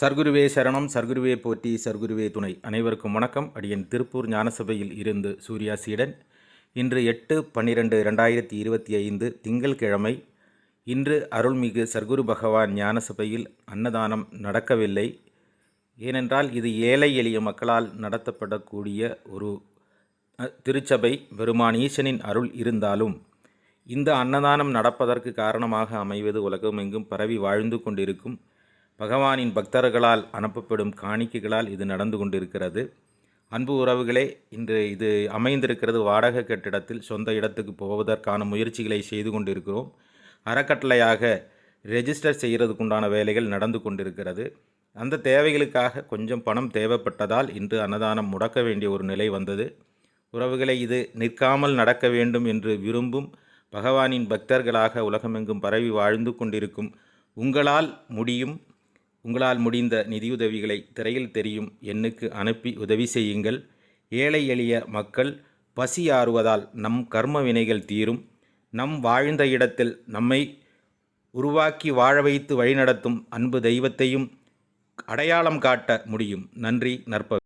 சர்க்குருவே சரணம் சர்க்குருவே போற்றி சர்க்குருவே துணை. அனைவருக்கும் வணக்கம். அடியன் திருப்பூர் ஞானசபையில் இருந்து சூர்யா சீடன். இன்று எட்டு பன்னிரெண்டு ரெண்டாயிரத்தி இருபத்தி ஐந்து திங்கள்கிழமை இன்று அருள்மிகு சர்க்குரு பகவான் ஞானசபையில் அன்னதானம் நடக்கவில்லை. ஏனென்றால் இது ஏழை எளிய மக்களால் நடத்தப்படக்கூடிய ஒரு திருச்சபை பெருமான் ஈசனின் அருள் இருந்தாலும் இந்த அன்னதானம் நடப்பதற்கு காரணமாக அமைவது உலகமெங்கும் பரவி வாழ்ந்து கொண்டிருக்கும் பகவானின் பக்தர்களால் அனுப்பப்படும் காணிக்கைகளால் இது நடந்து கொண்டிருக்கிறது. அன்பு உறவுகளே இன்று இது அமைந்திருக்கிறது வாடகை கட்டிடத்தில் சொந்த இடத்துக்கு போவதற்கான முயற்சிகளை செய்து கொண்டிருக்கிறோம். அறக்கட்டளையாக ரெஜிஸ்டர் செய்கிறதுக்குண்டான வேலைகள் நடந்து கொண்டிருக்கிறது. அந்த தேவைகளுக்காக கொஞ்சம் பணம் தேவைப்பட்டதால் இன்று அன்னதானம் முடக்க வேண்டிய ஒரு நிலை வந்தது. உறவுகளை இது நிற்காமல் நடக்க வேண்டும் என்று விரும்பும் பகவானின் பக்தர்களாக உலகமெங்கும் பரவி வாழ்ந்து கொண்டிருக்கும் உங்களால் முடியும் உங்களால் முடிந்த நிதியுதவிகளை திரையில் தெரியும் எண்ணுக்கு அனுப்பி உதவி செய்யுங்கள். ஏழை எளிய மக்கள் பசி ஆறுவதால் நம் கர்ம வினைகள் தீரும். நம் வாழ்ந்த இடத்தில் நம்மை உருவாக்கி வாழ வைத்து வழிநடத்தும் அன்பு தெய்வத்தையும் அடையாளம் காட்ட முடியும். நன்றி நற்ப